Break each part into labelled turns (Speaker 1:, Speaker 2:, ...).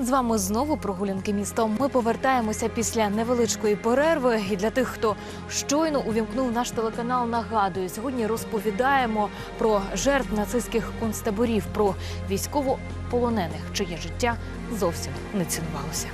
Speaker 1: З вами знову прогулянки містом. Ми повертаємося після невеличкої перерви. І для тих, хто щойно увімкнув наш телеканал, нагадую, сьогодні розповідаємо про жертв нацистських концтаборів, про військовополонених, чиє життя зовсім не цінувалося.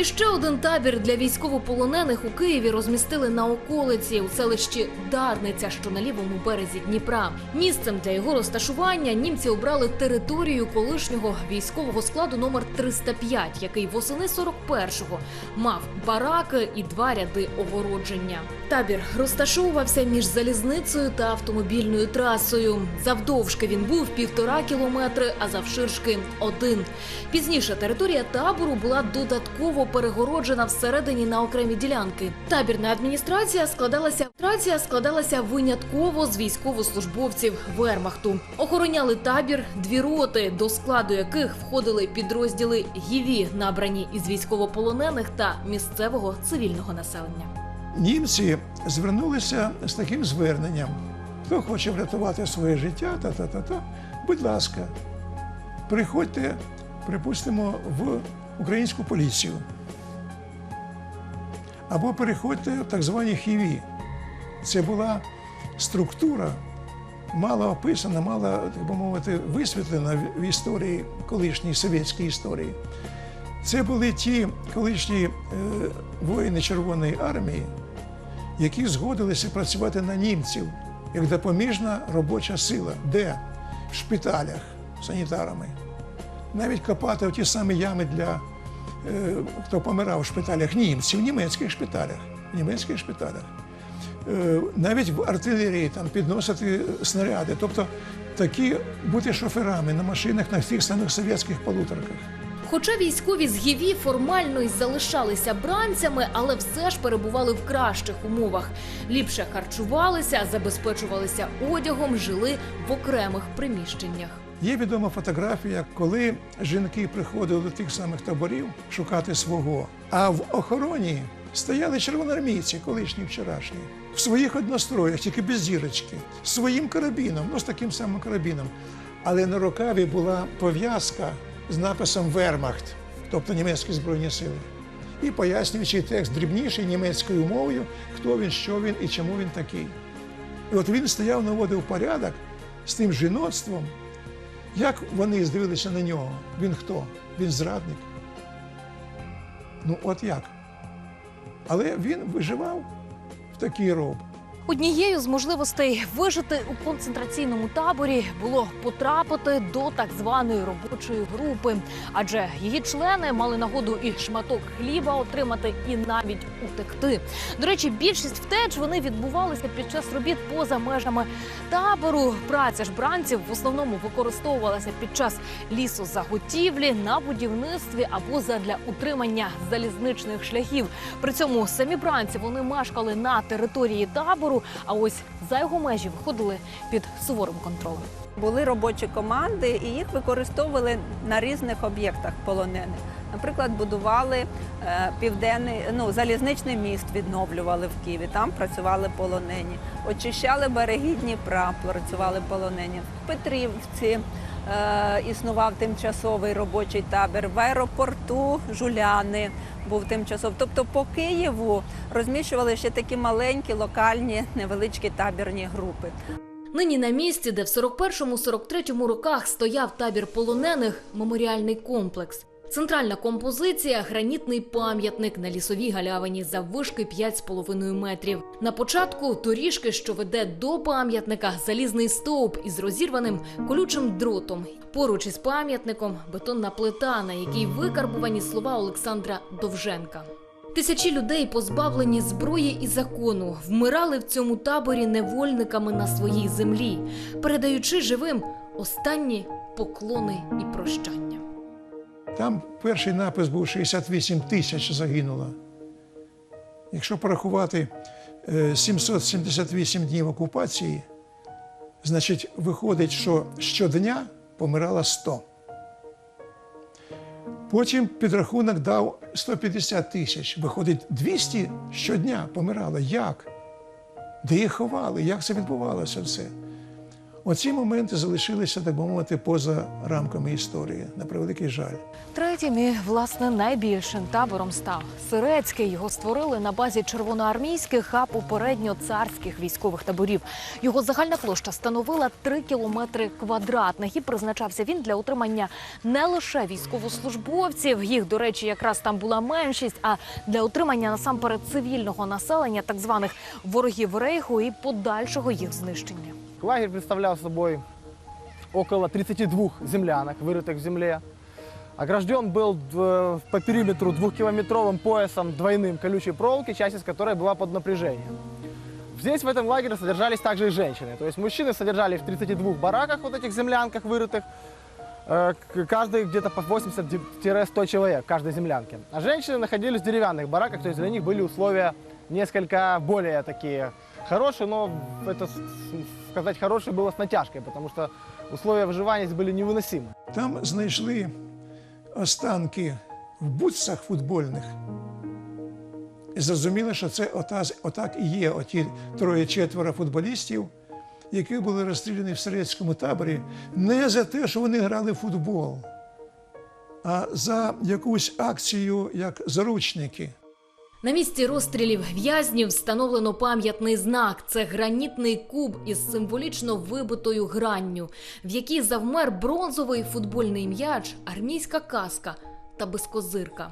Speaker 1: І ще один табір для військовополонених у Києві розмістили на околиці у селищі Дарниця, що на лівому березі Дніпра. Місцем для його розташування німці обрали територію колишнього військового складу номер 305, який восени 41-го мав бараки і два ряди огородження. Табір розташовувався між залізницею та автомобільною трасою. Завдовжки він був півтора кілометри, а завширшки один. Пізніше територія табору була додатково перегороджена всередині на окремі ділянки. Табірна адміністрація складалася адміністрація складалася винятково з військовослужбовців Вермахту. Охороняли табір дві роти, до складу яких входили підрозділи ГІВІ, набрані із військовополонених та місцевого цивільного населення.
Speaker 2: Німці звернулися з таким зверненням. Хто хоче врятувати своє життя, та-та-та-та, будь ласка, приходьте, припустимо, в українську поліцію. Або переходьте в так звані хіві. Це була структура, мало описана, мало, так би мовити, висвітлена в історії колишньої совєтської історії. Це були ті колишні е, воїни Червоної армії, які згодилися працювати на німців як допоміжна робоча сила, де в шпиталях санітарами. Навіть копати ті самі ями для хто помирав в шпиталях німців, в німецьких шпиталях. В німецьких шпиталях. Е, навіть в артилерії там підносити снаряди. Тобто такі бути шоферами на машинах на тих самих совєтських полуторках.
Speaker 1: Хоча військові з ГІВІ формально й залишалися бранцями, але все ж перебували в кращих умовах. Ліпше харчувалися, забезпечувалися одягом, жили в окремих приміщеннях.
Speaker 2: Є відома фотографія, коли жінки приходили до тих самих таборів шукати свого, а в охороні стояли червоноармійці, колишні вчорашні, в своїх одностроях, тільки без зірочки, з своїм карабіном, ну з таким самим карабіном. Але на рукаві була пов'язка з написом Вермахт, тобто німецькі збройні сили. І пояснюючий текст дрібніший німецькою мовою, хто він, що він і чому він такий. І от він стояв, наводив порядок з тим жіноцтвом, як вони здивилися на нього? Він хто? Він зрадник. Ну, от як? Але він виживав в такий роб.
Speaker 1: Однією з можливостей вижити у концентраційному таборі було потрапити до так званої робочої групи, адже її члени мали нагоду і шматок хліба отримати, і навіть утекти. До речі, більшість втеч вони відбувалися під час робіт поза межами табору. Праця ж бранців в основному використовувалася під час лісозаготівлі на будівництві або задля утримання залізничних шляхів. При цьому самі бранці вони мешкали на території табору, а ось за його межі виходили під суворим контролем.
Speaker 3: Були робочі команди, і їх використовували на різних об'єктах полонених. Наприклад, будували е, південний ну, залізничний міст, відновлювали в Києві. Там працювали полонені, очищали береги Дніпра, працювали полонені. В Петрівці існував тимчасовий робочий табір. В аеропорту Жуляни був тимчасовий. Тобто по Києву розміщували ще такі маленькі локальні невеличкі табірні групи.
Speaker 1: Нині на місці, де в 41-43 роках стояв табір полонених, меморіальний комплекс. Центральна композиція гранітний пам'ятник на лісовій галявині заввишки 5,5 метрів. На початку доріжки, що веде до пам'ятника, залізний стовп із розірваним колючим дротом. Поруч із пам'ятником бетонна плита, на якій викарбувані слова Олександра Довженка. Тисячі людей, позбавлені зброї і закону, вмирали в цьому таборі невольниками на своїй землі, передаючи живим останні поклони і прощання.
Speaker 2: Там перший напис був 68 тисяч загинуло. Якщо порахувати е, 778 днів окупації, значить виходить, що щодня помирало 100. Потім підрахунок дав 150 тисяч. Виходить, 200 щодня помирало. Як? Де їх ховали? Як це відбувалося все? Оці моменти залишилися, так би мовити, поза рамками історії, на превеликий жаль.
Speaker 1: Третім і власне найбільшим табором став Сирецький. Його створили на базі червоноармійських, а попередньо царських військових таборів. Його загальна площа становила 3 кілометри квадратних і призначався він для утримання не лише військовослужбовців. Їх, до речі, якраз там була меншість, а для утримання насамперед цивільного населення, так званих ворогів рейху і подальшого їх знищення.
Speaker 4: Лагерь представлял собой около 32 землянок, вырытых в земле. Огражден был э, по периметру двухкилометровым поясом двойным колючей проволоки, часть из которой была под напряжением. Здесь, в этом лагере, содержались также и женщины. То есть мужчины содержались в 32 бараках, вот этих землянках вырытых, э, каждый где-то по 80-100 человек каждой землянке. А женщины находились в деревянных бараках, то есть для них были условия несколько более такие хорошие, но это сказать хорошие было с натяжкой, потому что условия выживания здесь были невыносимы.
Speaker 2: Там знайшли останки в бутсах футбольних. І зрозуміло, що це отаз- отак і є оті троє-четверо футболістів, які були розстріляні в совєтському таборі не за те, що вони грали в футбол, а за якусь акцію як заручники.
Speaker 1: На місці розстрілів в'язнів встановлено пам'ятний знак. Це гранітний куб із символічно вибитою гранню, в якій завмер бронзовий футбольний м'яч, армійська каска та безкозирка.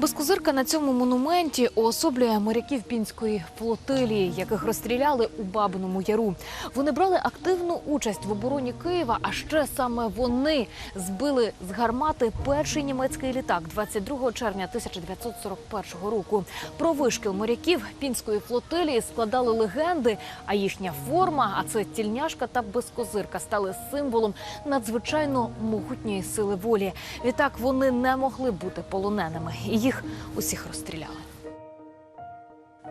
Speaker 1: Безкозирка на цьому монументі уособлює моряків пінської флотилії, яких розстріляли у Бабиному Яру. Вони брали активну участь в обороні Києва, а ще саме вони збили з гармати перший німецький літак 22 червня 1941 року. Про вишкіл моряків пінської флотилії складали легенди, а їхня форма, а це тільняшка та безкозирка, стали символом надзвичайно могутньої сили волі. Відтак вони не могли бути полоненими, їх усіх розстріляли.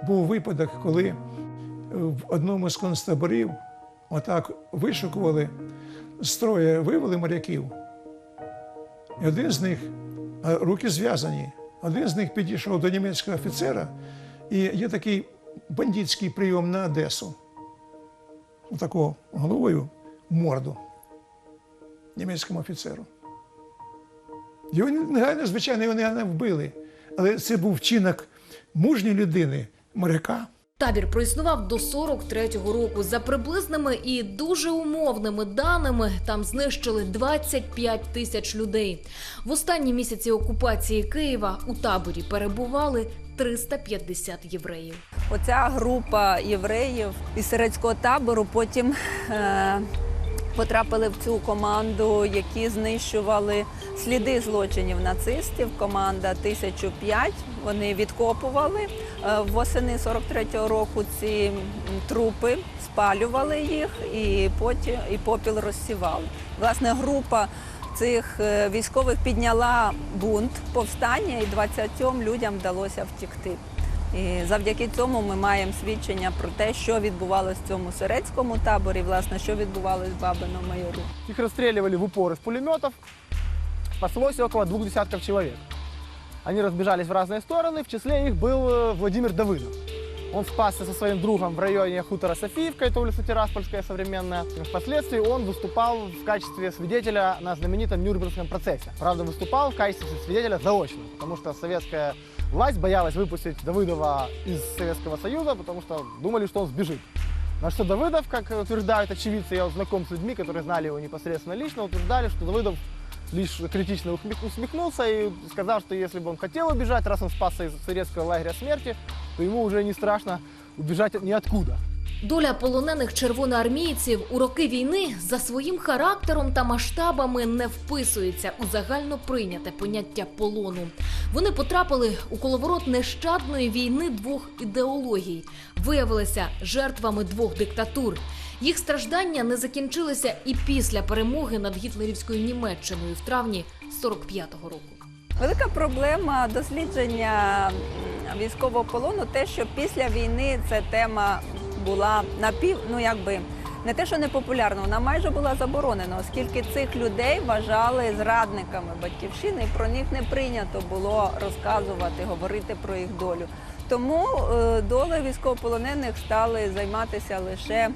Speaker 2: Був випадок, коли е, в одному з концтаборів отак вишукували, строє вивели моряків. І один з них, руки зв'язані, один з них підійшов до німецького офіцера, і є такий бандитський прийом на Одесу. Отако головою морду німецькому офіцеру. Його негайно, звичайно, його негайно вбили. Але це був вчинок мужньої людини, моряка.
Speaker 1: Табір проіснував до 43-го року. За приблизними і дуже умовними даними там знищили 25 тисяч людей. В останні місяці окупації Києва у таборі перебували 350 євреїв.
Speaker 3: Оця група євреїв із сирецького табору потім е, потрапили в цю команду, які знищували сліди злочинів нацистів. Команда 1005. Вони відкопували е, восени 43-го року ці трупи, спалювали їх і потім і попіл розсівали. Власне, група цих е, військових підняла бунт, повстання, і 20 людям вдалося втікти. І завдяки цьому ми маємо свідчення про те, що відбувалося в цьому сирецькому таборі, власне, що відбувалося в Бабиному майору.
Speaker 4: Их расстреливали в упор из пулеметов. Спаслось около двух десятков человек. Они разбежались в разные стороны. В числе их был э, Владимир Давыдов. Он спасся со своим другом в районе хутора Софиевка, это улица Тираспольская современная. Впоследствии он выступал в качестве свидетеля на знаменитом Нюрнбергском процессе. Правда, выступал в качестве свидетеля заочно, потому что советская власть боялась выпустить Давыдова из Советского Союза, потому что думали, что он сбежит. На что Давыдов, как утверждают очевидцы, я знаком с людьми, которые знали его непосредственно лично, утверждали, что Давыдов лишь критично усмех- усмехнулся и сказал, что если бы он хотел убежать, раз он спасся из советского лагеря смерти, то ему уже не страшно убежать ниоткуда.
Speaker 1: Доля полонених червоноармійців у роки війни за своїм характером та масштабами не вписується у загально прийняте поняття полону. Вони потрапили у коловорот нещадної війни двох ідеологій, виявилися жертвами двох диктатур. Їх страждання не закінчилися і після перемоги над гітлерівською Німеччиною в травні 45-го року.
Speaker 3: Велика проблема дослідження військового полону те, що після війни ця тема була напів, ну якби не те, що не популярна, вона майже була заборонена, оскільки цих людей вважали зрадниками батьківщини, і про них не прийнято було розказувати, говорити про їх долю. Тому е, доли військовополонених стали займатися лише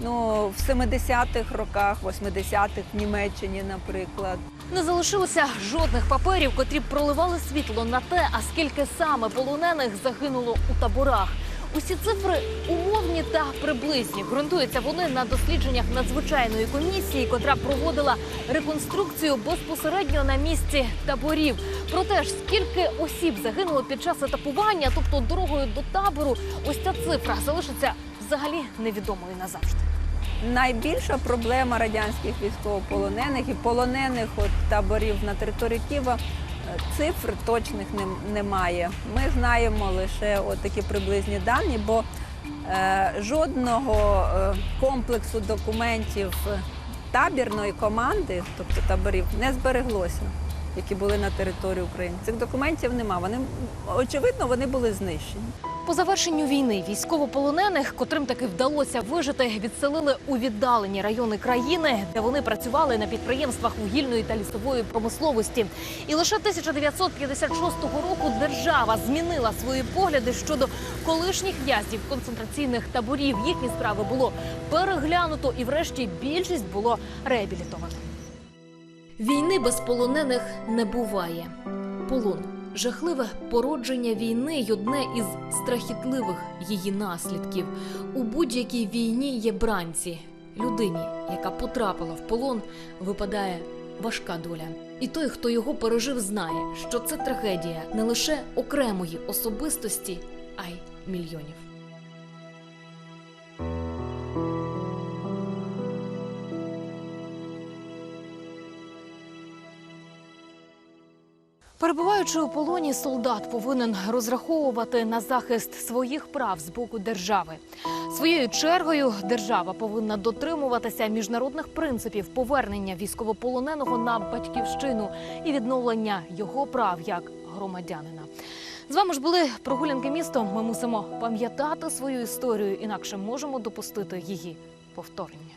Speaker 3: Ну, в 70-х роках, 80-х в Німеччині, наприклад.
Speaker 1: Не залишилося жодних паперів, котрі б проливали світло на те, а скільки саме полонених загинуло у таборах. Усі цифри умовні та приблизні. Ґрунтуються вони на дослідженнях надзвичайної комісії, котра проводила реконструкцію безпосередньо на місці таборів. Про те ж, скільки осіб загинуло під час етапування, тобто дорогою до табору, ось ця цифра залишиться взагалі невідомою назавжди.
Speaker 3: Найбільша проблема радянських військовополонених і полонених от таборів на території Києва е, цифр точних немає. Ми знаємо лише от такі приблизні дані, бо е, жодного е, комплексу документів е, табірної команди, тобто таборів, не збереглося, які були на території України. Цих документів немає. Вони очевидно вони були знищені.
Speaker 1: По завершенню війни військовополонених, котрим таки вдалося вижити, відселили у віддалені райони країни, де вони працювали на підприємствах вугільної та лісової промисловості. І лише 1956 року держава змінила свої погляди щодо колишніх в'язнів концентраційних таборів. Їхні справи було переглянуто, і врешті більшість було реабілітовано. Війни без полонених не буває. Полон жахливе породження війни й одне із страхітливих її наслідків. У будь-якій війні є бранці. Людині, яка потрапила в полон, випадає важка доля. І той, хто його пережив, знає, що це трагедія не лише окремої особистості, а й мільйонів. Перебуваючи у полоні, солдат повинен розраховувати на захист своїх прав з боку держави. Своєю чергою держава повинна дотримуватися міжнародних принципів повернення військовополоненого на батьківщину і відновлення його прав як громадянина. З вами ж були прогулянки містом. Ми мусимо пам'ятати свою історію, інакше можемо допустити її повторення.